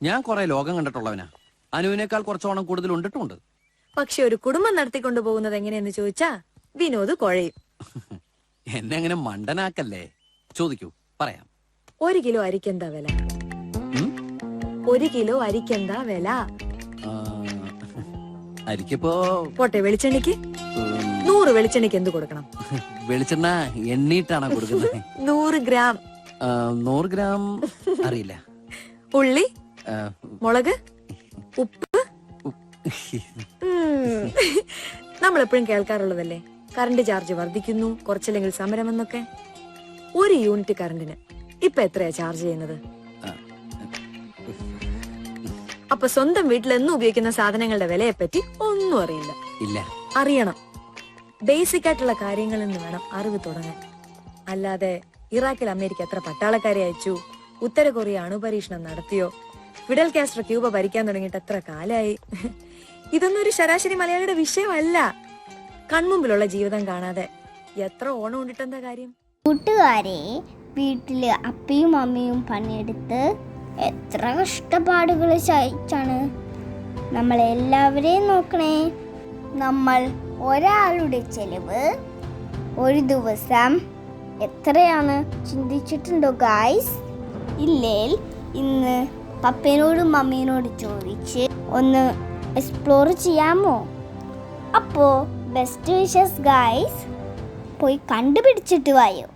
ഞാൻ കുറെ ലോകം കണ്ടിട്ടുള്ളവനാ. അനുവിനേക്കാൾ കുറച്ചോണം കൂടുതൽ ഉണ്ടിട്ടുണ്ട് പക്ഷെ ഒരു കുടുംബം നടത്തിക്കൊണ്ടു പോകുന്നത് എങ്ങനെയെന്ന് ചോദിച്ചാ വിനോദ് കൊഴയും. എന്നെ അങ്ങനെ മണ്ടനാക്കല്ലേ? ചോദിക്കൂ പറയാം. ഒരു കിലോ അരിക്കെന്താ വില? ഉം? ഒരു കിലോ അരിക്കെന്താ വില? ആ, അരിക്കിപ്പോ പോട്ടെ വെളിച്ചെണ്ണയ്ക്ക്? ഉം, നൂറ് വെളിച്ചെണ്ണയ്ക്ക് എന്ത് കൊടുക്കണം? വെളിച്ചെണ്ണ എണ്ണീട്ടാണ് കൊടുക്കുന്നത്? നൂറ് ഗ്രാം. ആ, നൂറ് ഗ്രാം അറിയില്ല. ഉള്ളി? മുളക് ഉപ്പ്. നമ്മൾ എപ്പോഴും കേൾക്കാറുള്ളതല്ലേ? കറണ്ട് ചാർജ് വർദ്ധിക്കുന്നു കുറച്ചില്ലെങ്കിൽ സമരം എന്നൊക്കെ ഒരു യൂണിറ്റ് കറണ്ടിന് ഇപ്പൊ എത്രയാ ചാർജ് ചെയ്യുന്നത്? അപ്പൊ സ്വന്തം വീട്ടിൽ എന്നും ഉപയോഗിക്കുന്ന സാധനങ്ങളുടെ വിലയെ പറ്റി ഒന്നും അറിയില്ല. ഇല്ല. അറിയണം. ബേസിക് ആയിട്ടുള്ള കാര്യങ്ങളിൽ നിന്ന് വേണം അറിവ് തുടങ്ങാൻ. അല്ലാതെ ഇറാഖിൽ അമേരിക്ക എത്ര പട്ടാളക്കാരെ അയച്ചു ഉത്തര കൊറിയ അണുപരീക്ഷണം നടത്തിയോ ഫിഡൽ കാസ്ട്രോ ക്യൂബ ഭരിക്കാൻ തുടങ്ങിയിട്ട് എത്ര കാലായി? ഇതൊന്നും ഒരു ശരാശരി മലയാളിയുടെ വിഷയമല്ല. കൺമുമ്പിലുള്ള ജീവിതം കാണാതെ. എത്ര ഓണം ഉണ്ടിട്ടെന്താ കാര്യം? കൂട്ടുകാരെ വീട്ടിൽ അപ്പയും അമ്മയും പണിയെടുത്ത് എത്ര കഷ്ടപ്പാടുകൾ സഹിച്ചാണ് നമ്മളെല്ലാവരെയും നോക്കണേ. നമ്മൾ ഒരാളുടെ ചെലവ് ഒരു ദിവസം എത്രയാണ് ചിന്തിച്ചിട്ടുണ്ടോ ഗായ്സ് ഇല്ലേൽ ഇന്ന് പപ്പേനോടും മമ്മീനോട് ചോദിച്ച് ഒന്ന് എക്സ്പ്ലോർ ചെയ്യാമോ? അപ്പോൾ ബെസ്റ്റ് വിഷസ് ഗായ്സ് പോയി കണ്ടുപിടിച്ചിട്ട് വായോ.